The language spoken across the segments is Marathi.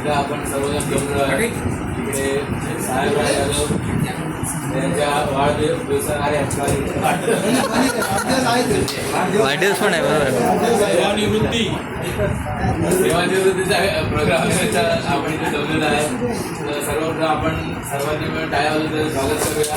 एकदा आपण सर्वजण जमलो आहे. इकडे साहेबराव यादव. यांच्या वाढदिवसा वाढदिवस पण आहे बरोबर. सेवानिवृत्ती. सेवानिवृत्तीचा प्रोग्राम आपण इथे जमलेला आहे. तर सर्वप्रथम आपण सर्वांनी मिळून टाळ्या वाजवून त्याचं स्वागत करूया.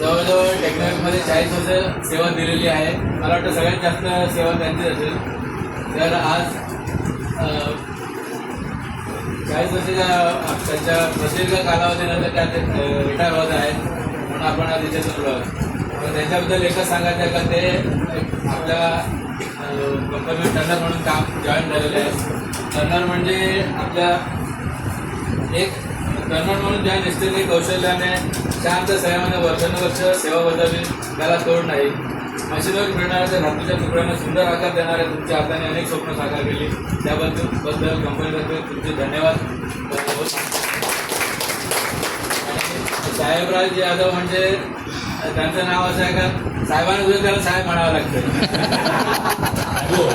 जवळजवळ टेक्नॉलॉजीमध्ये चाळीस वर्ष सेवा दिलेली आहे. मला वाटतं सगळ्यात जास्त सेवा त्यांची असेल. तर आज अ, चाळीस वर्षाच्या त्यांच्या प्रदीर्घ कालावधीनंतर त्या रिटायर होत आहेत. म्हणून आपण आज इथे जमलो आहोत. त्यांच्याबद्दल एकच सांगायचं आहे का ते एक आपल्या कंपनी टर्नर म्हणून काम जॉईन झालेले आहे. टर्नर म्हणजे आपल्या एक टर्नर म्हणून ज्या निश्चित कौशल्याने शांत संयमाने वर्षानुवर्ष सेवा बजावली त्याला तोड नाही. मशीनवर मिळणाऱ्या त्या धातूच्या तुकड्यांना सुंदर आकार देणाऱ्या तुमच्या हाताने अनेक स्वप्न साकार केली. त्याबद्दल बद्दल कंपनीतर्फे तुमचे धन्यवाद. साहेबराज यादव म्हणजे त्यांचं नाव असं आहे का? साहेबांना सुद्धा त्याला साहेब म्हणावं लागतं. हो.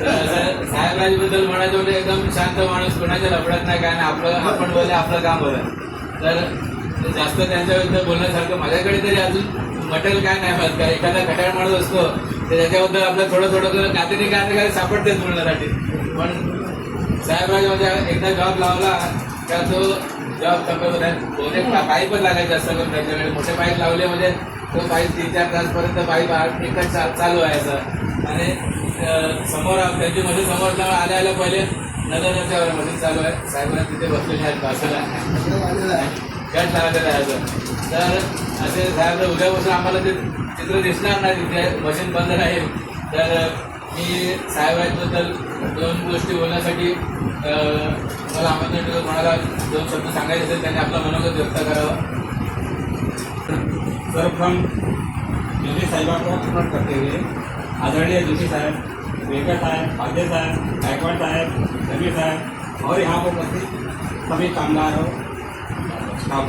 तर साहेबराजबद्दल म्हणायचं म्हणजे एकदम शांत माणूस कोणाच्या लफड्यात नाही काय नाही आपलं आपण बोलले आपलं काम बोला तर जास्त त्यांच्याबद्दल बोलण्यासारखं माझ्याकडे तरी अजून मटेरियल काय नाही माहीत काय एखादा खटाळ माणूस असतो तर त्याच्याबद्दल आपलं थोडं थोडं करून काहीतरी काय काय सापडतेच मिळण्यासाठी पण साहेबराज म्हणजे एकदा जॉब लावला का तो जॉब कंपनीमध्ये बहुतेक पाईप लागायचे असं करून त्याच्याकडे मोठे पाईप लावले म्हणजे तो पाईप तीन चार तासपर्यंत पाईप एकच चा- चालू आहे असं. आणि समोर त्याची त्यांची मशीन समोर आल्या आल्या पहिले नजर नजर मशीन चालू आहे. साहेबांना तिथे बसलेले आहेत बाजूला. गट लावलेलं आहे असं तर असे साहेब उद्यापासून आम्हाला ते चित्र दिसणार नाही तिथे मशीन बंद राहील. तर मी साहेबांबद्दल दोन गोष्टी बोलण्यासाठी मला आमंत्रण दिलं कोणाला दोन शब्द सांगायचे असेल त्यांनी आपला मनोगत व्यक्त करावं. सर्वप्रथम जोशी साहेबांको स्मरण करते हुए आदरणीय जोशी साहेब वेकर साहब पाध्ये साहब गायकवाड़ साहब रवि साहब और यहाँ पर उपस्थित सभी कामगार और स्टाफ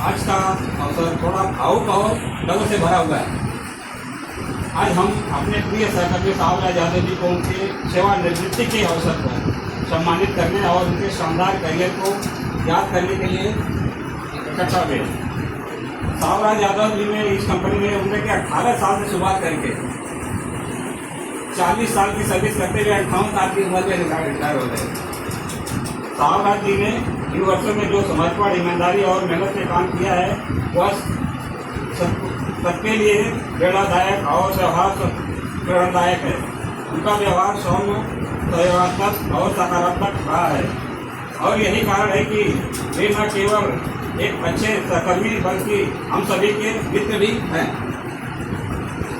आज का अवसर थोड़ा भावुक और डर से भरा हुआ है। आज हम अपने प्रिय सहकर्मी साहबराज यादव जी को उनके सेवानिवृत्ति के अवसर पर सम्मानित करने और उनके शानदार करियर को याद करने के लिए इकट्ठा हुए। सावराज यादव जी ने इस कंपनी में उम्र के 18 साल से शुरुआत करके 40 साल की सर्विस करते हुए अट्ठावन साल की उम्र में रिटायर हो। गए सावराज जी ने इन वर्षों में जो समर्पण ईमानदारी और मेहनत से काम किया है, वह सबके लिए प्रेरणादायक और व्यवहार प्रेरणादायक है। उनका व्यवहार सौम्य संयोगात्मक और सकारात्मक रहा है। और यही कारण है कि वे न केवल एक अच्छे सहकर्मी, बल्कि हम सभी के मित्र भी हैं।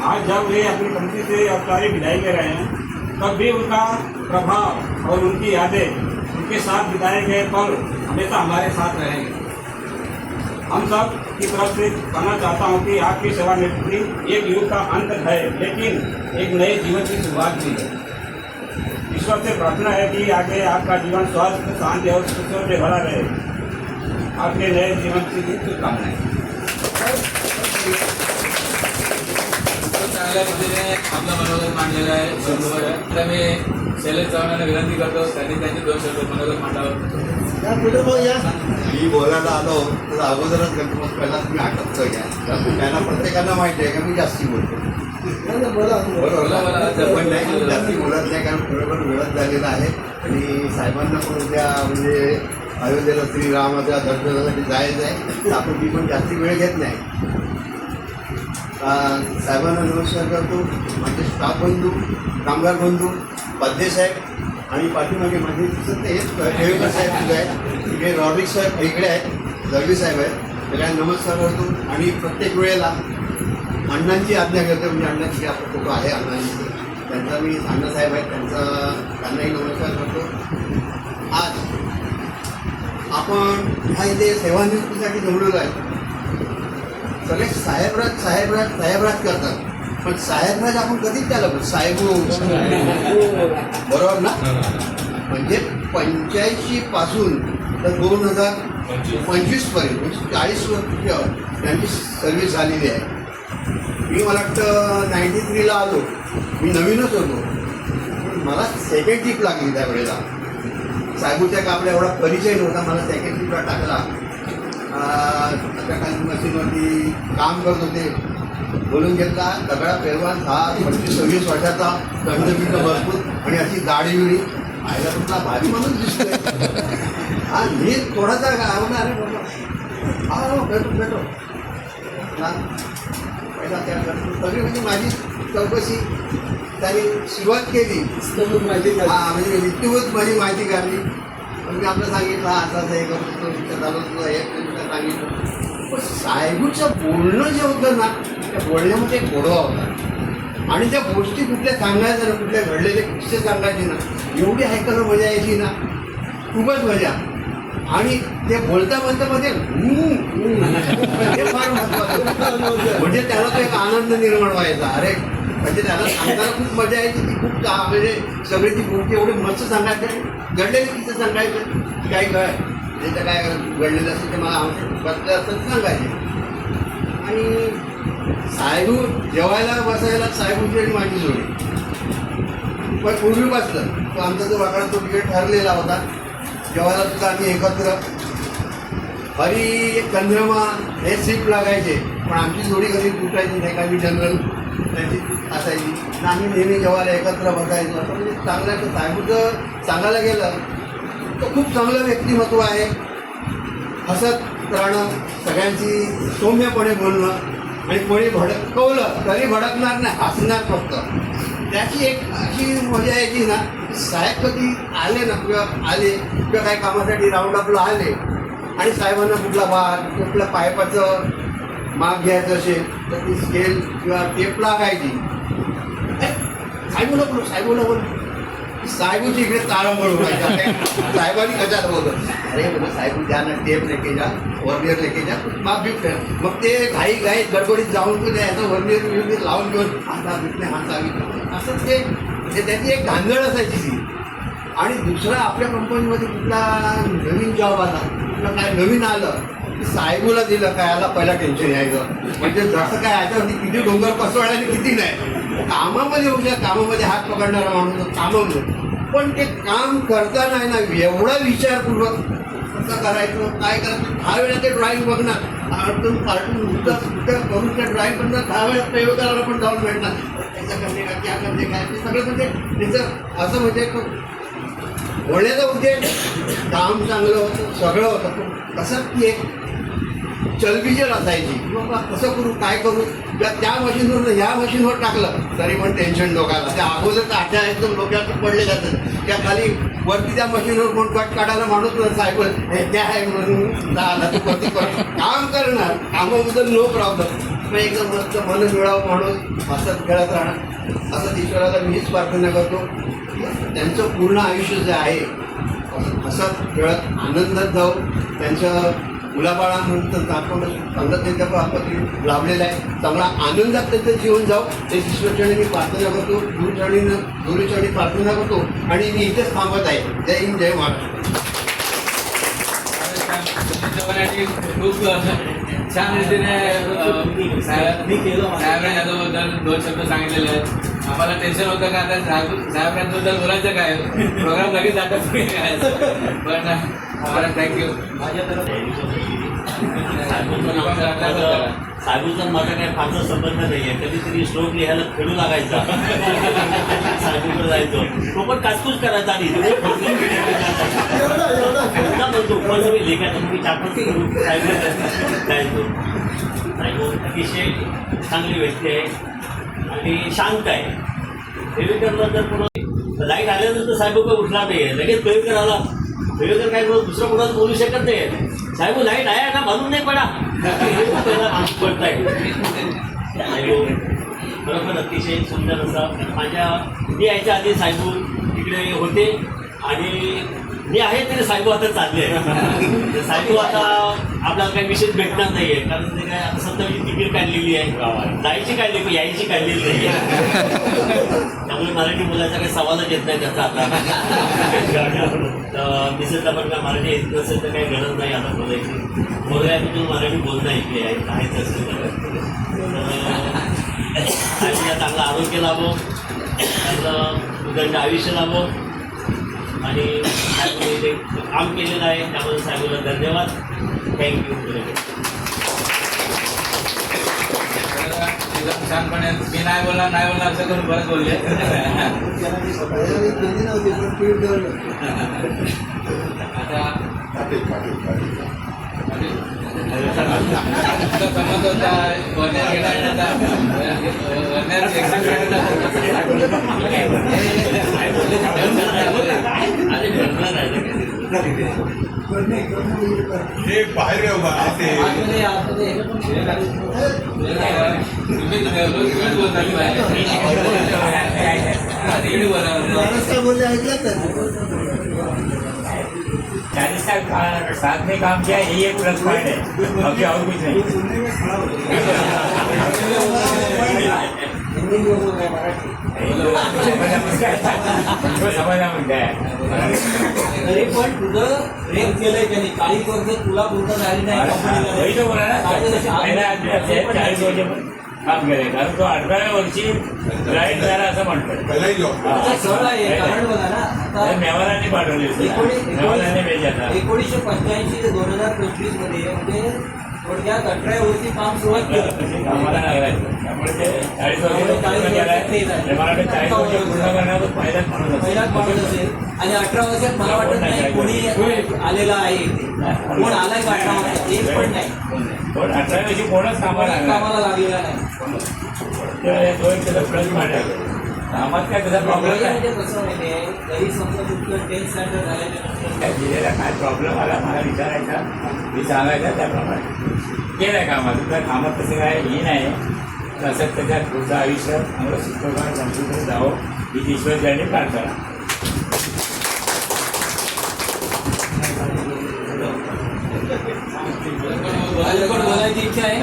आज जब वे अपनी पंक्ति से औपचारिक विदाई ले रहे हैं, तब भी उनका प्रभाव और उनकी यादें उनके साथ बिताए गए पल हमेशा हमारे साथ रहेंगे। हम सब की तरफ़ से कहना चाहता हूँ कि आपकी सेवानिवृत्ति एक युग का अंत है, लेकिन एक नए जीवन की शुरुआत भी है। ईश्वर से प्रार्थना है कि आगे आपका जीवन स्वास्थ्य शांति और खुशियों से भरा रहे। आपके नए जीवन की शुभकामनाएँ चांगल्या पद्धतीने आपलं मनोगत मांडलेलं आहे आहे तर मी शैलेश चव्हाणांना विनंती करतो त्यांनी त्यांचे दोन शब्द मांडावं मी बोलायला आलो तर अगोदरच गणपती पहिला तुम्ही आटपतो घ्या त्यांना प्रत्येकाला माहिती आहे का मी जास्ती बोलतो? पण नाही जास्ती बोलत नाही कारण बरोबर वेळच झालेला आहे. आणि साहेबांना पण उद्या म्हणजे अयोध्येला श्रीरामाच्या दर्शनासाठी जायचं आहे. तर आपण ती पण जास्ती वेळ घेत नाही. साहेबांना नमस्कार करतो. माझे स्टाफ बंधू कामगार बंधू साहेब आणि पाठीमागे माझे दिसत नाही हेच साहेब तिथे आहेत इकडे रॉबिक साहेब इकडे आहेत दळवी साहेब आहेत. सगळ्या नमस्कार करतो. आणि प्रत्येक वेळेला अण्णांची आज्ञा करतो म्हणजे अण्णांची आपला फोटो आहे अण्णांची. त्यांचा मी अण्णासाहेब आहेत त्यांचा त्यांनाही नमस्कार करतो. आज आपण ह्या इथे सेवानिवृत्तीसाठी जमलेलो आहे. सगळे साहेबराज साहेबराज साहेबराज करतात. पण साहेबराज आपण कधीच त्याला. साहेब बरोबर ना? म्हणजे पंच्याऐंशी पासून तर दोन हजार पंचवीस. पर्यंत म्हणजे चाळीस वर्ष त्यांची सर्व्हिस झालेली आहे. मी मला वाटतं नाईन्टी थ्रीला आलो. मी नवीनच होतो. मला सेकंड ट्रिप लागली त्या वेळेला साहेबूच्या का आपला एवढा परिचय नव्हता मला सेकंड ट्रिपला टाकला. आता काही मशीनवरती काम करत होते. बोलून घेतला. दगडा पेलवान हा पंचवीस सव्वीस वर्षाचा दंडबिंड भरपूर आणि अशी गाडी बिडी आयला कुठला भारी माणूस दिसतोय. हा मी थोडासा गावणार अरे बाबा? हा भेटो भेटो. पहिला त्या सगळी म्हणजे माझी चौकशी त्यांनी सुरुवात केली. हा म्हणजे मृत्यूच माझी माहिती काढली. पण मी आपलं सांगितलं हा असं असं हे करतो विचार झालं तुझं हे सांगितलं. पण साहेबूचं बोलणं जे होतं ना बोलण्यामध्ये म्हणजे एक गोडवा होता. आणि त्या गोष्टी कुठल्या सांगायच्या ना कुठल्या घडलेले किस्से सांगायचे ना एवढी ऐकायला मजा यायची ना. खूपच मजा. आणि ते बोलता बोलता मध्ये हे फार महत्वाचं म्हणजे त्याला तो एक आनंद निर्माण व्हायचा. अरे म्हणजे त्याला सांगायला खूप मजा यायची. ती खूप म्हणजे सगळी ती गोष्टी एवढी मस्त सांगायचं. घडलेली किस्से सांगायचं. काय काय त्याचं काय घडलेलं असेल ते मला आवडतं. बसलं असं सांगायचे. आणि साहेबू जेवायला बसायला साहेबूची आणि माझी जोडी पण पूर्वी बसलं. तो आमचा जो वाकडा तो तिकीट ठरलेला होता. जेवायला सुद्धा आम्ही एकत्र. हरी एक चंद्रमा हे सीट लागायचे. पण आमची जोडी कधी तुटायची नाही का मी जनरल त्याची असायची. आणि आम्ही नेहमी जेवायला एकत्र बसायचो. असं म्हणजे चांगलं आहे. तर सांगायला गेलं तर खूप चांगलं व्यक्तिमत्व आहे. हसत राहणं सगळ्यांची सौम्यपणे बोलणं आणि कोणी भडकवलं तरी भडकणार नाही हसणार फक्त. त्याची एक अशी मजा यायची ना साहेब कधी आले ना किंवा आले किंवा काही कामासाठी राऊंड अपला आले आणि साहेबांना कुठला भाग कुठल्या पायपाचं माप घ्यायचं असेल तर ती स्केल किंवा टेप लागायची ए, साहेबूला बोलू साहेबूला बोलू साहेबूची इकडे ताळंबळ व्हायचा साहेबांनी कशात बोलत अरे बोला साहेब द्या ना टेप लेके जा वर्नियर लेके जा माग बिप मग ते घाई घाई गडबडीत जाऊन तू त्याचं वर्नियर बिर्नियर लावून घेऊन हाता बिटणे हाता बिटणे असं ते म्हणजे त्याची एक धांदळ असायची ती. आणि दुसरा आपल्या कंपनीमध्ये कुठला नवीन जॉब आला कुठलं काय नवीन आलं साहेबूला दिलं काय याला पहिला टेन्शन यायचं. म्हणजे जसं काय याच्यावरती किती डोंगर पसवायला आणि किती नाही. कामामध्ये उद्या कामामध्ये हात पकडणारा माणूस कामामध्ये. पण ते काम करताना आहे ना एवढा विचारपूर्वक कसं करायचं? काय करायचं? दहा वेळा ते ड्रॉइंग बघणार. कार्टून कार्टून उद्या सुलटं करून त्या ड्रॉइंग बघणार दहा वेळा प्रयोगाला पण जाऊन भेटणार. त्याचं करणे का क्या करणे काय ते सगळं म्हणजे त्याचं असं म्हणजे बोलण्याचा उद्देश. काम चांगलं होतं सगळं होतं. पण कसं ती एक चलबिजल असायची. की बाबा कसं करू काय करू? किंवा त्या मशीनवर ह्या मशीनवर टाकलं तरी पण टेन्शन डोक्याला. त्या अगोदर आठ्या एकदम डोक्यात पडले जातात त्या खाली वरती त्या मशीनवर कोण कट काढायला माणूस नाही साहेब हे त्या आहे म्हणून झाला तू वरती काम करणार कामाबद्दल नो प्रॉब्लेम मग एकदम मस्त मन मिळावं माणूस हसत खेळत राहणार. असंच ईश्वराला मीच प्रार्थना करतो. त्यांचं पूर्ण आयुष्य जे आहे असं हसत खेळत आनंदात जाऊ. त्यांच्या मुलाबाळानंतर आपण चांगलं त्यांच्या आपत्ती लाभलेलं आहे. चांगला आनंदात त्यांचं जीवन जाऊ ते ईश्वरचरणी मी प्रार्थना करतो गुरुचरणीनं गुरुचरणी प्रार्थना करतो. आणि मी इथेच थांबत आहे. जय हिंद जय महाराष्ट्र. खूप छान रीतीने अं, साहेब साहेबांनी याच्याबद्दल दोन शब्द सांगितलेले आहेत. आम्हाला टेन्शन होतं का? आता साहेब साहेब यांच्याबद्दल बोलायचं काय? प्रोग्राम लगेच जातात. पण थँक्यू साहेबूचा माझा काय फारसा संबंध नाही आहे कधीतरी स्ट्रोक लिहायला खेळू लागायचा. साहेबूकडे जायचो. तो पण काचकूच करायचा आणि म्हणतो पण मी लेखाचं मी चार पाच साहेब जायचो साहेब. अतिशय चांगली व्यक्ती आहे. आणि शांत आहे. देवेकरला जर कोण लाइट आल्यानंतर साहेब उठला नाही लगेच देवेकर आला तर काय बोल दुसरं कोणाला बोलू शकत नाही. साहेब हो, लाइट आहे ना मालूम नाही पडा. पडताय. हो. खरोखर अतिशय सुंदर असा माझ्या मी यायच्या आधी साहेब हो, तिकडे होते. आणि मी आहे तरी साहेब आता चालले. साहेब आता आपल्याला काही विशेष भेटणार नाही आहे कारण ते काय आता सत्तावीसची तिकीट काढलेली आहे. जायची काढली पण यायची काढलेली नाही. त्यामुळे मराठी बोलायचा काही सवालच येत नाही त्याचा आता. मिसेसला पण काय मराठी येत नसेल तर काही गरज नाही आता बोलायची. बोलायला तुम्ही मराठी बोलणं ऐकले आहे आहेच असेल तर चांगलं आरोग्य लाभो. उदंड आयुष्य लाभो. आणि साहेबांनी जे काम केलेलं आहे त्याबद्दल साहेबांना धन्यवाद. थँक्यू छानपणे मी नाही बोलला नाही बोलला असं करून परत बोलले. आता हे बाहेर उभा ते बोलता बोलले ऐकलं तर. साथ में काम किया यही एक प्लस पॉइंट है अभी और कुछ नहीं पण तुझं केलंय त्यांनी चाळीस वर्ष तुला झाली नाही. चाळीस वर्ष काम केले कारण तो अठराव्या वर्षी राईट झाला असं म्हणतो पहिलाही जॉब तुझं सरळ आहे कारण बघा ना आता मेवालांनी पाठवले भेट आता एकोणीसशे पंच्याऐंशी ते दोन हजार पंचवीसमध्ये म्हणजे थोडक्यात अठरा वर्षी काम सुरुवात केलं. कामाला लागलाय त्यामुळे ते चाळीस वर्ष मला वाटतं चाळीस पूर्ण पहिलाच माणूस असेल. पहिलाच माणूस असेल. आणि अठरा वर्षात मला वाटत नाही कोणी आलेला आहे कोण आलाय का अठरा वर्षात एक पण नाही. पण अठरा वर्षी कोणच कामाला कामाला लागलेला नाही. प्लस आहे. कामात काय त्याचा प्रॉब्लेम म्हणजे कसं माहितीये जरी समजा तुमचं टेन्थ स्टँडर्ड काय दिलेला? काय प्रॉब्लेम आला? मला विचारायचा. मी सांगायचा त्याप्रमाणे. केलं कामात तर कामात तसं काय हे नाही. तसंच त्याच्यात पुढचं आयुष्य आम्हाला सुखकर समजून जावं. ही ईश्वर त्यांनी प्रार्थना बोलायची इच्छा आहे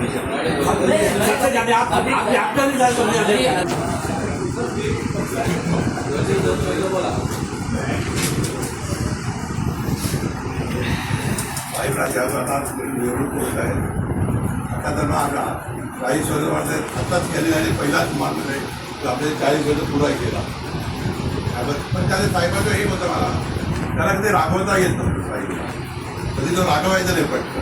मुन्ना निवडणूक होत आहे आता त्यांना आला चाळीस वर्ष माणसं आत्ताच केली आणि पहिलाच माणूस आहे तो आपले चाळीस वर्ष पुरा केला पण त्याने साहेबांचं हे होतं मला. त्याला कधी रागवता येत नव्हतं साहेबला कधी तो रागवायचा नाही पटकन.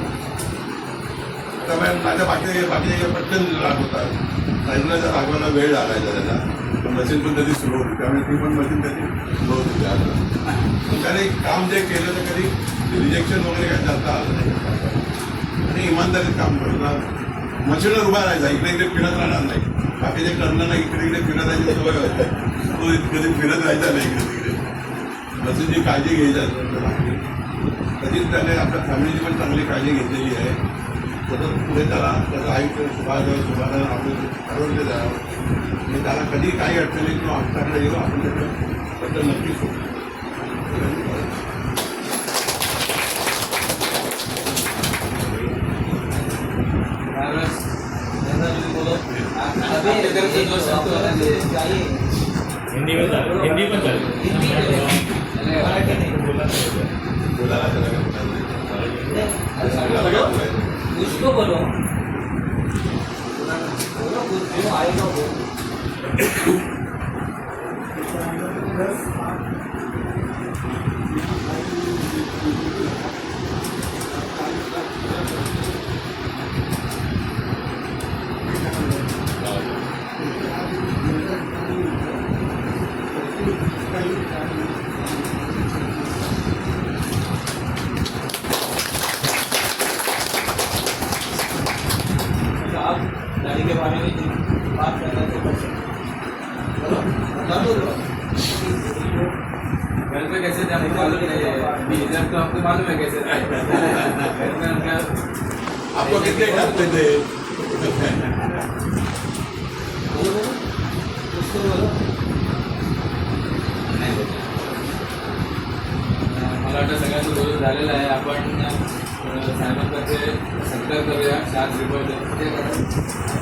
त्यामुळे माझ्या बाकी बाकी पटकन रागवतात साहेबला जर रागवायला वेळ लागायचा त्याला मशीन पण कधी सुरू होती. त्यामुळे ती पण मशीन त्याची स्लो होती आता पण त्याने काम जे केलं तर कधी रिजेक्शन वगैरे काय जाता आलं नाही आणि इमानदारीत काम करणार मशीनवर उभा राहायचा. इकडे इकडे फिरत राहणार नाही. बाकीचे करणार नाही इकडे इकडे फिरत राहायची सवय होती. तो कधी फिरत राहायचा नाही इकडे तिकडे. मशीनची काळजी घ्यायची कधीच त्याने आपल्या फॅमिलीची पण चांगली काळजी घेतलेली आहे. सतत पुढे त्याला त्याचं आयुष्य सुभाष सुभाषानं आपलं ठरवलं जावं आणि त्याला कधी काही अडचणी किंवा आमच्याकडे येऊ आपण त्याचं नक्कीच असतो. काही हिंदी पण चालेल हिंदी पण चालेल बोलो बोलो कुछ जो इधर तो हमको मालूम है कैसे आपको कितने टाकते थे मला वाटतं सगळ्यांचं बोलून झालेलं आहे. आपण साहेबांकडे संकल्प करूया. शाळा रिपोर्ट